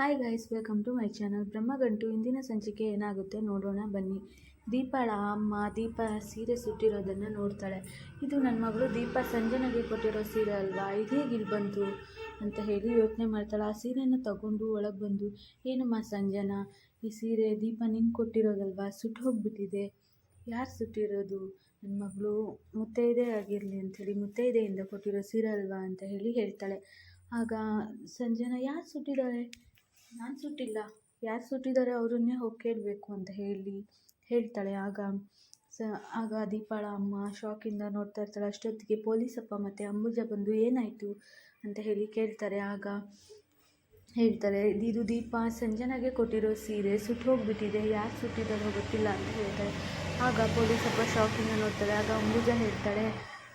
Hi guys welcome to my channel Brahmagantu ಇಂದಿನ ಸಂಚಿಕೆ ಏನಾಗುತ್ತೆ ನೋಡೋಣ ಬನ್ನಿ. ದೀಪಾಳ ಅಮ್ಮ ದೀಪ ಸೀರೆ ಸುಟ್ಟಿರೋದನ್ನು ನೋಡ್ತಾಳೆ. ಇದು ನನ್ನ ಮಗಳು ದೀಪ ಸಂಜನೆಗೆ ಕೊಟ್ಟಿರೋ ಸೀರೆ ಅಲ್ವಾ? ಇದು ಹೇಗೆ ಬಂತು ಅಂತ ಹೇಳಿ ಯೋಚನೆ ಮಾಡ್ತಾಳೆ. ಆ ಸೀರೆನ ತಗೊಂಡು ಒಳಗೆ ಬಂದು, ಏನಮ್ಮ ಸಂಜನಾ, ಈ ಸೀರೆ ದೀಪ ನಿಂಗೆ ಕೊಟ್ಟಿರೋದಲ್ವಾ? ಸುಟ್ಟು ಹೋಗಿಬಿಟ್ಟಿದೆ. ಯಾರು ಸುಟ್ಟಿರೋದು? ನನ್ನ ಮಗಳು ಮುತ್ತೈದೆ ಆಗಿರಲಿ ಅಂಥೇಳಿ ಮುತ್ತೈದೆಯಿಂದ ಕೊಟ್ಟಿರೋ ಸೀರೆ ಅಲ್ವಾ? ಅಂತ ಹೇಳಿ ಹೇಳ್ತಾಳೆ. ಆಗ ಸಂಜನಾ, ಯಾರು ಸುಟ್ಟಿದ್ದಾಳೆ ನಾನು ಸುಟ್ಟಿಲ್ಲ. ಯಾರು ಸುಟ್ಟಿದ್ದಾರೆ ಅವರನ್ನೇ ಹೋಗಿ ಕೇಳಬೇಕು ಅಂತ ಹೇಳಿ, ಹೇಳ್ತಾಳೆ. ಆಗ ಸ, ಆಗ ದೀಪಾಳ ಅಮ್ಮ ಶಾಕಿಂದ ನೋಡ್ತಾ ಇರ್ತಾಳೆ. ಅಷ್ಟೊತ್ತಿಗೆ ಪೊಲೀಸಪ್ಪ ಮತ್ತು ಅಂಬುಜ ಬಂದು ಏನಾಯಿತು ಅಂತ ಹೇಳಿ ಕೇಳ್ತಾರೆ. ಆಗ ಹೇಳ್ತಾರೆ, ಇದು ದೀಪ, ಸಂಜನಾಗೆ ಕೊಟ್ಟಿರೋ ಸೀರೆ ಸುಟ್ಟು ಹೋಗಿಬಿಟ್ಟಿದೆ. ಯಾರು ಸುಟ್ಟಿದ್ದಾರೋ ಗೊತ್ತಿಲ್ಲ ಅಂತ ಹೇಳ್ತಾರೆ. ಆಗ ಪೊಲೀಸಪ್ಪ ಶಾಕಿಂದ ನೋಡ್ತಾರೆ. ಆಗ ಅಂಬುಜ ಹೇಳ್ತಾಳೆ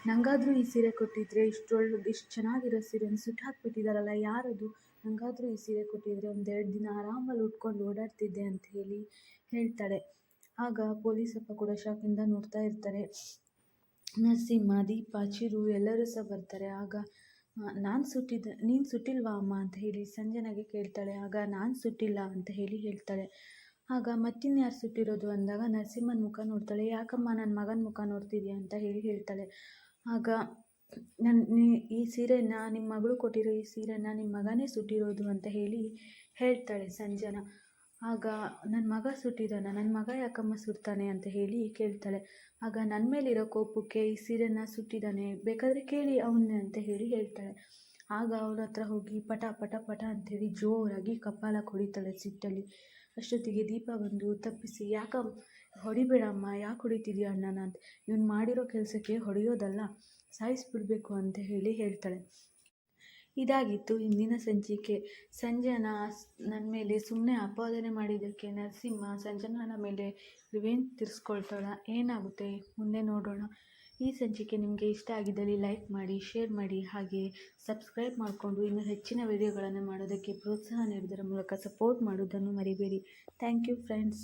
ನನಗಾದರೂ ಈ ಸೀರೆ ಕೊಟ್ಟಿದ್ರೆ ಇಷ್ಟೊಳ್ಳೆ, ಇಷ್ಟು ಚೆನ್ನಾಗಿರೋ ಸೀರೆನ ಸುಟ್ಟು ಹಾಕ್ಬಿಟ್ಟಿದ್ದಾರಲ್ಲ ಯಾರದು? ನಂಗಾದರೂ ಈ ಸೀರೆ ಕೊಟ್ಟಿದ್ರೆ ಒಂದೆರಡು ದಿನ ಆರಾಮಲ್ಲಿ ಉಟ್ಕೊಂಡು ಓಡಾಡ್ತಿದ್ದೆ ಅಂತ ಹೇಳಿ ಹೇಳ್ತಾಳೆ. ಆಗ ಪೊಲೀಸಪ್ಪ ಕೂಡ ಶಾಕಿಂದ ನೋಡ್ತಾ ಇರ್ತಾರೆ. ನರಸಿಂಹ, ದೀಪ, ಚಿರು ಎಲ್ಲರೂ ಸಹ ಬರ್ತಾರೆ. ಆಗ ನಾನು ಸುಟ್ಟಿದ್ದ ನೀನು ಸುಟ್ಟಿಲ್ವಾ ಅಮ್ಮ? ಅಂತ ಹೇಳಿ ಸಂಜನಾಗೆ ಕೇಳ್ತಾಳೆ. ಆಗ, ನಾನು ಸುಟ್ಟಿಲ್ಲ ಅಂತ ಹೇಳಿ ಹೇಳ್ತಾಳೆ. ಆಗ ಮತ್ತಿನ್ಯಾರು ಸುಟ್ಟಿರೋದು? ಅಂದಾಗ ನರಸಿಂಹನ ಮುಖ ನೋಡ್ತಾಳೆ. ಯಾಕಮ್ಮ ನನ್ನ ಮಗನ ಮುಖ ನೋಡ್ತಿದ್ಯಾ? ಅಂತ ಹೇಳಿ ಹೇಳ್ತಾಳೆ. ಆಗ ನನ್ನ ಈ ಸೀರೆನ ನಿಮ್ಮ ಮಗಳು ಕೊಟ್ಟಿರೋ ಈ ಸೀರೆನ ನಿಮ್ಮ ಮಗನೇ ಸುಟ್ಟಿರೋದು ಅಂತ ಹೇಳಿ ಹೇಳ್ತಾಳೆ ಸಂಜನಾ. ಆಗ ನನ್ನ ಮಗ ಸುಟ್ಟಿದ್ದಾನ ನನ್ನ ಮಗ ಯಾಕಮ್ಮ ಸುಡ್ತಾನೆ ಅಂತ ಹೇಳಿ ಕೇಳ್ತಾಳೆ. ಆಗ ನನ್ನ ಮೇಲಿರೋ ಕೋಪಕ್ಕೆ ಈ ಸೀರೆನ ಸುಟ್ಟಿದ್ದಾನೆ ಬೇಕಾದರೆ ಕೇಳಿ ಅವನ್ನೇ ಅಂತ ಹೇಳಿ ಹೇಳ್ತಾಳೆ. ಆಗ ಅವನ ಹತ್ರ ಹೋಗಿ ಪಟ ಪಟ ಪಟ ಅಂತೇಳಿ ಜೋರಾಗಿ ಕಪಾಲ ಕೊಡಿತಾಳೆ ಸಿಟ್ಟಲ್ಲಿ. ಅಷ್ಟೊತ್ತಿಗೆ ದೀಪ ಬಂದು ತಪ್ಪಿಸಿ, ಯಾಕ ಹೊಡಿಬೇಡಮ್ಮ, ಯಾಕೆ ಹೊಡಿತಿದ್ಯಾ ಅಣ್ಣನ ಅಂತ ಇವನು ಮಾಡಿರೋ ಕೆಲಸಕ್ಕೆ ಹೊಡೆಯೋದಲ್ಲ, ಸಾಯಿಸ್ಬಿಡ್ಬೇಕು ಅಂತ ಹೇಳಿ ಹೇಳ್ತಾಳೆ. ಇದಾಗಿತ್ತು ಇಂದಿನ ಸಂಚಿಕೆ. ಸಂಜನ ನನ್ನ ಮೇಲೆ ಸುಮ್ಮನೆ ಆಪಾದನೆ ಮಾಡಿದ್ದಕ್ಕೆ ನರಸಿಂಹ ಸಂಜನನ ಮೇಲೆ ರಿವೆಂಜ್ ತೀರಿಸ್ಕೊಳ್ತಾಳ. ಏನಾಗುತ್ತೆ? ಮುಂದೆ ನೋಡೋಣ. ಈ ಸಂಚಿಕೆ ನಿಮಗೆ ಇಷ್ಟ ಆಗಿದ್ದಲ್ಲಿ ಲೈಕ್ ಮಾಡಿ, ಶೇರ್ ಮಾಡಿ, ಹಾಗೆ ಸಬ್ಸ್ಕ್ರೈಬ್ ಮಾಡಿಕೊಂಡು ಇನ್ನೂ ಹೆಚ್ಚಿನ ವಿಡಿಯೋಗಳನ್ನು ಮಾಡೋದಕ್ಕೆ ಪ್ರೋತ್ಸಾಹ ನೀಡೋದರ ಮೂಲಕ ಸಪೋರ್ಟ್ ಮಾಡೋದನ್ನು ಮರಿಬೇಡಿ. Thank you friends.